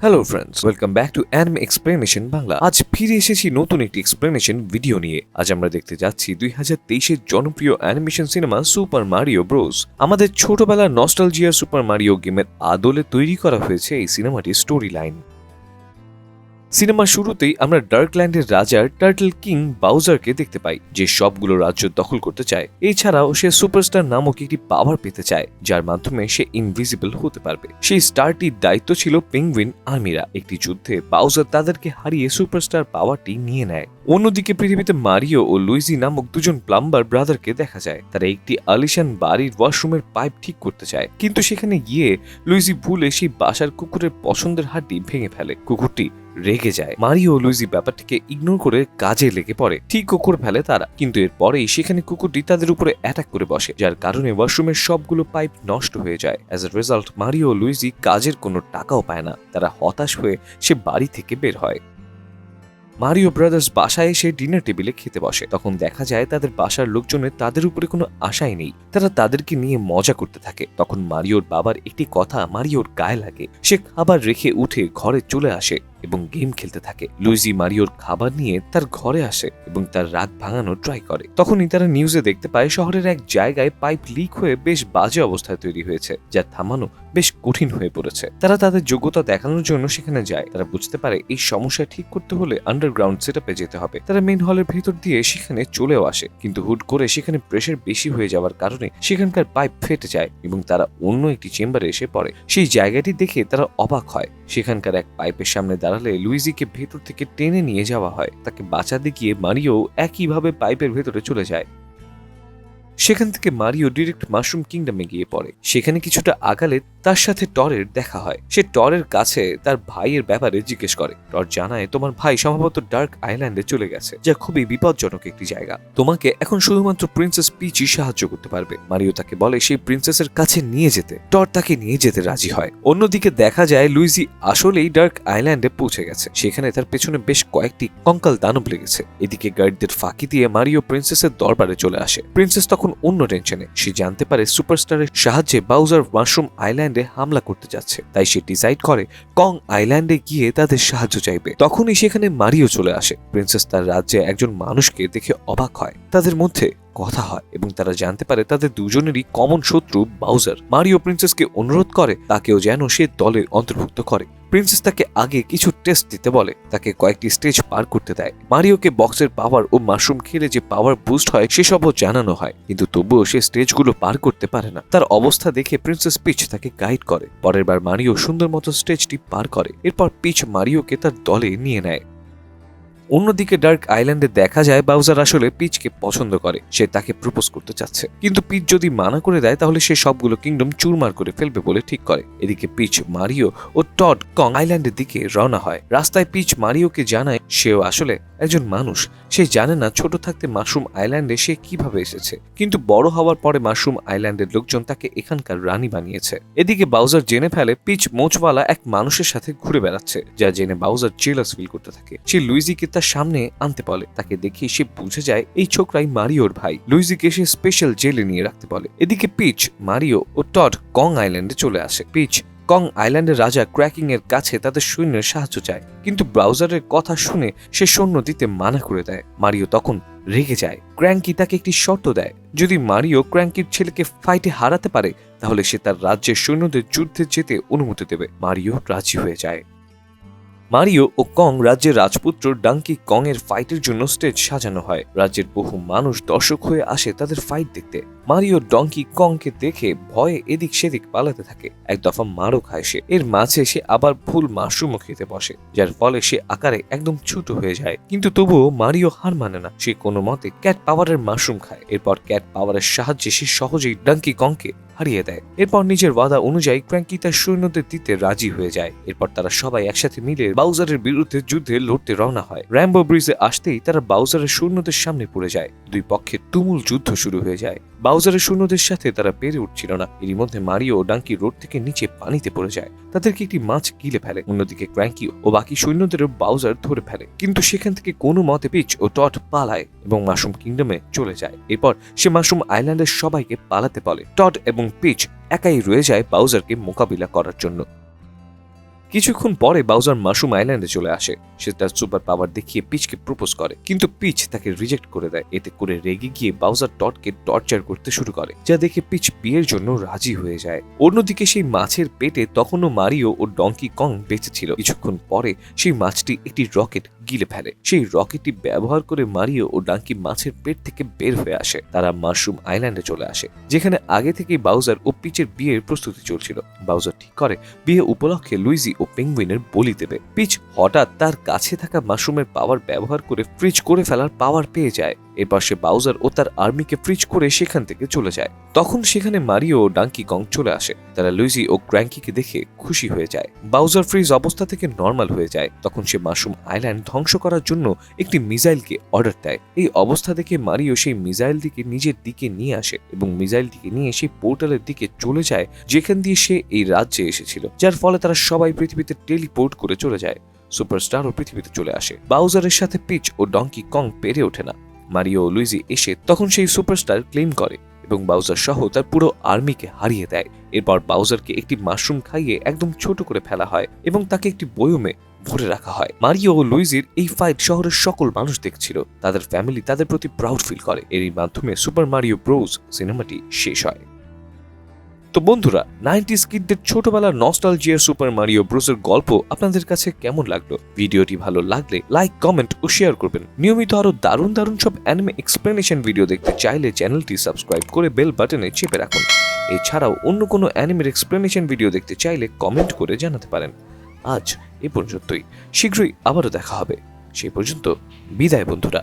Hello friends welcome back to anime explanation Bangla আজ ফিরে এসেছি নতুন একটি এক্সপ্লেনেশন ভিডিও নিয়ে। আজ আমরা দেখতে যাচ্ছি দুই হাজার তেইশের জনপ্রিয় animation cinema super Mario Bros আমাদের ছোটবেলার নস্টালজিয়া সুপার মারিও গেমের আদলে তৈরি করা হয়েছে এই সিনেমাটির স্টোরি লাইন সিনেমার শুরুতেই আমরা ডার্কল্যান্ডের রাজার টার্টল কিং বাউজারকে দেখতে পাই, যে সবগুলো রাজ্য দখল করতে চায়। এছাড়াও সে সুপারস্টার নামক একটি পাওয়ার পেতে চায়, যার মাধ্যমে সে ইনভিজিবল হতে পারবে। সেই স্টারটির দায়িত্ব ছিল পেঙ্গুইন আর্মিরা। একটি যুদ্ধে বাউজার তাদেরকে হারিয়ে সুপারস্টার পাওয়ারটি নিয়ে নেয়। অন্যদিকে পৃথিবীতে মারিও ও লুইজি নামক দুজন প্লাম্বার ব্রাদারকে দেখা যায়। তারা একটি আলিশান বাড়ির ওয়াশরুমের পাইপ ঠিক করতে চায়। কিন্তু সেখানে গিয়ে লুইজি ভুলে সেই বাসার কুকুরের পছন্দের হাড্ডি ভেঙে ফেলে। কুকুরটি রেগে যায়। মারিও লুইজি ব্যাপারটিকে ইগনোর করে কাজে লেগে পড়ে। ঠিক কুকুর ফেলে তারা। কিন্তু এর পরেই সেখানে কুকুরটি তাদের উপরে অ্যাটাক করে বসে, যার কারণে ওয়াশরুমের সবগুলো পাইপ নষ্ট হয়ে যায়। As a result Mario Luigi কাজের কোনো টাকাও পায় না। তারা হতাশ হয়ে সে বাড়ি থেকে বের হয়। মারিও ব্রাদার্স বাসায় এসে ডিনার টেবিলে খেতে বসে। তখন দেখা যায় তাদের বাসার লোকজনের তাদের উপরে কোনো আশাই নেই। তারা তাদেরকে নিয়ে মজা করতে থাকে। তখন মারিওর বাবার একটি কথা মারিওর গায়ে লাগে। সে খাবার রেখে উঠে ঘরে চলে আসে। এবং গেম খেলতে থাকে। লুইজি মারিওর খাবার নিয়ে তার ঘরে আসে এবং তার রাগ ভাঙানোর ট্রাই করে। তখনই তারা নিউজে দেখতে পায় শহরের এক জায়গায় পাইপ লিক হয়ে বেশ বাজে অবস্থায় তৈরি হয়েছে, যা থামানো বেশ কঠিন হয়ে পড়েছে। তারা তাদের যোগ্যতা দেখানোর জন্য সেখানে যায়। তারা বুঝতে পারে এই সমস্যা ঠিক করতে হলে আন্ডারগ্রাউন্ড সেটআপে যেতে হবে। তারা মেন হলের ভেতর দিয়ে সেখানে চলেও আসে, কিন্তু হুট করে সেখানে প্রেশার বেশি হয়ে যাওয়ার কারণে সেখানকার পাইপ ফেটে যায় এবং তারা অন্য একটি চেম্বারে এসে পড়ে। সেই জায়গাটি দেখে তারা অবাক হয়। সেখানকার এক পাইপের সামনে দাঁড়ালে লুইজিকে ভেতর থেকে টেনে নিয়ে যাওয়া হয়। তাকে বাঁচাতে গিয়ে মারিও একইভাবে পাইপের ভেতরে চলে যায়। সেখান থেকে মারিও ডিরেক্ট মাশরুম কিংডমে গিয়ে পড়ে। সেখানে কিছুটা আগালে তার সাথে টরের দেখা হয়। সে টরের কাছে তার ভাইয়ের ব্যাপারে জিজ্ঞেস করে। টর জানায়, তোমার ভাই সম্ভবত ডার্ক আইল্যান্ডে চলে গেছে, যা খুবই বিপজ্জনক একটি জায়গা। তোমাকে এখন শুধুমাত্র প্রিন্সেস পিচি সাহায্য করতে পারবে। মারিও তাকে বলে সেই প্রিন্সেসের কাছে নিয়ে যেতে। টর তাকে নিয়ে যেতে রাজি হয়। অন্যদিকে দেখা যায়, লুইজি আসলেই ডার্ক আইল্যান্ডে পৌঁছে গেছে। সেখানে তার পেছনে বেশ কয়েকটি কঙ্কাল দানব লেগেছে। এদিকে গার্ডদের ফাঁকি দিয়ে মারিও প্রিন্সেসের দরবারে চলে আসে। প্রিন্সেস তখন অন্য টেনশনে। সে জানতে পারে সুপারস্টারের সাহায্যে বাউজার মাশরুম আইল্যান্ডে হামলা করতে যাচ্ছে। তাই সে ডিসাইড করে কং আইল্যান্ডে গিয়ে তাদের সাহায্য চাইবে। তখনই সেখানে মারিও চলে আসে। প্রিন্সেস তার রাজ্যে একজন মানুষকে দেখে অবাক হয়। তাদের মধ্যে কথা হয় এবং তারা জানতে পারে তাদের দুজনেরই কমন শত্রু বাউজার মারিও প্রিন্সেসকে অনুরোধ করে, তাকেও যেন সে দলের অন্তর্ভুক্ত করে। প্রিন্সেস তাকে আগে কিছু টেস্ট দিতে বলে, তাকে কয়েকটি স্টেজ পার করতে দেয়। মারিওকে বক্সের পাওয়ার ও মাশরুম খেলে যে পাওয়ার বুস্ট হয়, সেসবও জানানো হয়, কিন্তু তবুও সে স্টেজগুলো পার করতে পারে না। তার অবস্থা দেখে প্রিন্সেস পিচ তাকে গাইড করে। পরের বার মারিও সুন্দর মতো স্টেজটি পার করে। এরপর পিচ মারিওকে তার দলে নিয়ে নেয়। অন্যদিকে ডার্ক আইল্যান্ডে দেখা যায় বাউজার আসলে পিচকে পছন্দ করে। সে তাকে প্রপোজ করতে চাচ্ছে। কিন্তু পিচ যদি মানা করে দেয়, তাহলে সে সবগুলো কিংডম চুরমার করে ফেলবে বলে ঠিক করে। এদিকে পিচ মারিও ও টড কং আইল্যান্ডের দিকে রওনা হয়। রাস্তায় পিচ মারিওকে জানায়, সেও আসলে একজন মানুষ, সে জানে না ছোট থাকতে মাশরুম আইল্যান্ডে সে কীভাবে এসেছে। কিন্তু বড় হওয়ার পরে মাশরুম আইল্যান্ডের লোকজন তাকে এখানকার রানী বানিয়েছে। এদিকে বাউজার জেনে ফেলে পিচ মোচওয়ালা এক মানুষের সাথে ঘুরে বেড়াচ্ছে, যা জেনে বাউজার জেলাস ফিল করতে থাকে। সে লুইজিকে তার সামনে আনতে বলে। তাকে দেখে সে বুঝে যায়, এই ছোকরাই মারিওর ভাই। লুইজিকে সে স্পেশাল জেলে নিয়ে রাখতে বলে। এদিকে পিচ, মারিও ও টড কং আইল্যান্ডে চলে আসে। পিচ কং আইল্যান্ডের রাজা ক্র্যাকিং এর কাছে তাদের সৈন্যের সাহায্য চায়। কিন্তু ব্রাউজারের কথা শুনে সে সৈন্য দিতে মানা করে দেয়। মারিও তখন রেগে যায়। ক্র্যাঙ্কি তাকে একটি শর্ত দেয়। যদি মারিও ক্র্যাঙ্কির ছেলেকে ফাইটে হারাতে পারে, তাহলে সে তার রাজ্যের সৈন্যদের যুদ্ধে যেতে অনুমতি দেবে। মারিও রাজি হয়ে যায়। মারিও ও কং রাজ্যের রাজপুত্র ডাঙ্কি কং এর ফাইটের জন্য স্টেজ সাজানো হয়। রাজ্যের বহু মানুষ দর্শক হয়ে আসে তাদের ফাইট দেখতে। মারিও ডঙ্কি কংকে দেখে ভয়ে এদিক সেদিক পালাতে থাকে। এক দফা মারও খায় সে। এর মাঝে সে আবার ফুল মাশরুমও খেতে বসে, যার ফলে সে আকারে একদম ছোট হয়ে যায়। কিন্তু তবুও মারিও হার মানে না। সে কোনো মতে ক্যাট পাওয়ারের মাশরুম খায়। এরপর ক্যাট পাওয়ারের সাহায্যে সে সহজেই ডাঙ্কি কংকে হারিয়ে দেয়। এরপর নিজের ওয়াদা অনুযায়ী ক্র্যাঙ্কি তার সৈন্যদের দিতে রাজি হয়ে যায়। এরপর তারা সবাই একসাথে মিলে বাউজারের বিরুদ্ধে যুদ্ধে লড়তে রওনা হয়। র্যাম্বো ব্রিজে আসতেই তারা বাউজারের সৈন্যদের সামনে পড়ে যায়। দুই পক্ষের তুমুল যুদ্ধ শুরু হয়ে যায়। বাউজারের সৈন্যদের সাথে তারা পেরে উঠছিল না। এরই মধ্যে মারিও ডাঙ্কি রোড থেকে নিচে পানিতে পড়ে যায়। তাদেরকে একটি মাছ গিলে ফেলে। অন্যদিকে ক্র্যাঙ্কি ও বাকি সৈন্যদেরও বাউজার ধরে ফেলে। কিন্তু সেখান থেকে কোনো মতে পিচ ও টট পালায় এবং মাশরুম কিংডমে চলে যায়। এরপর সে মাশরুম আইল্যান্ডের সবাইকে পালাতে বলে। টট এবং পিচ একাই রয়ে যায় বাউজারকে মোকাবিলা করার জন্য। কিছুক্ষণ পরে বাউজার মাশরুম আইল্যান্ডে চলে আসে। সে তার সুপার পাওয়ার দেখিয়ে পিচকে প্রপোজ করে, কিন্তু পিচ তাকে রিজেক্ট করে দেয়। এতে করে রেগে গিয়ে বাউজার ডটকে টর্চার করতে শুরু করে, যা দেখে পিচ বিয়ের জন্য রাজি হয়ে যায়। অন্যদিকে সেই মাছের পেটে তখনও মারিও ও ডঙ্কি কং বেঁচে ছিল। কিছুক্ষণ পরে সেই মাছটি একটি রকেট গিলে ফেলে। সেই রকেটটি ব্যবহার করে মারিও ও ডাঙ্কি মাছের পেট থেকে বের হয়ে আসে। তারা মাশরুম আইল্যান্ডে চলে আসে, যেখানে আগে থেকেই বাউজার ও পিচের বিয়ের প্রস্তুতি চলছিল। বাউজার ঠিক করে, বিয়ে উপলক্ষে লুইজি ও পেঙ্গুইনের বলি দেবে। পিচ হঠাৎ তার কাছে থাকা মাশরুমের পাওয়ার ব্যবহার করে ফ্রিজ করে ফেলার পাওয়ার পেয়ে যায়। এরপর সে বাউজার ও তার আর্মিকে ফ্রিজ করে সেখান থেকে চলে যায়। তখন সেখানে মারিও ও ডাঙ্কি কং চলে আসে। তারা লুইজি ও ক্র্যাঙ্কিকে দেখে খুশি হয়ে যায়। বাউজার ফ্রিজ অবস্থা থেকে নর্মাল হয়ে যায়। তখন সে মাশরুম আইল্যান্ড ধ্বংস করার জন্য একটি মিসাইলকে অর্ডার দেয়। এই অবস্থা দেখে মারিও সেই মিসাইলটিকে নিজের দিকে নিয়ে আসে এবং মিসাইলটিকে নিয়ে সেই পোর্টালের দিকে চলে যায়, যেখান দিয়ে সে এই রাজ্যে এসেছিল, যার ফলে তারা সবাই পৃথিবীতে টেলিপোর্ট করে চলে যায়। সুপারস্টারও পৃথিবীতে চলে আসে। বাউজারের সাথে পিচ ও ডঙ্কি কং পেরে ওঠে না। মারিও ও লুইজি এসে তখন সেই সুপারস্টার ক্লেম করে এবং বাউজার সহ তার পুরো আর্মিকে হারিয়ে দেয়। এরপর বাউজারকে একটি মাশরুম খাইয়ে একদম ছোট করে ফেলা হয় এবং তাকে একটি বয়মে ভরে রাখা হয়। মারিও ও লুইজির এই ফাইট শহরের সকল মানুষ দেখছিল। তাদের ফ্যামিলি তাদের প্রতি প্রাউড ফিল করে। এরই মাধ্যমে সুপার মারিও ব্রোজ সিনেমাটি শেষ হয়। তো বন্ধুরা, নাইনটিস কিডদের ছোটবেলার নস্টালজিয়ার সুপার মারিও ব্রোসের গল্প আপনাদের কাছে কেমন লাগল? ভিডিওটি ভালো লাগলে লাইক কমেন্ট ও শেয়ার করবেন। নিয়মিত আরও দারুণ দারুণ সব অ্যানিমে এক্সপ্লেনেশন ভিডিও দেখতে চাইলে চ্যানেলটি সাবস্ক্রাইব করে বেল বাটনে চেপে রাখুন। এছাড়াও অন্য কোনো অ্যানিমের এক্সপ্লেনেশন ভিডিও দেখতে চাইলে কমেন্ট করে জানাতে পারেন। আজ এ পর্যন্তই। শীঘ্রই আবারও দেখা হবে। সেই পর্যন্ত বিদায় বন্ধুরা।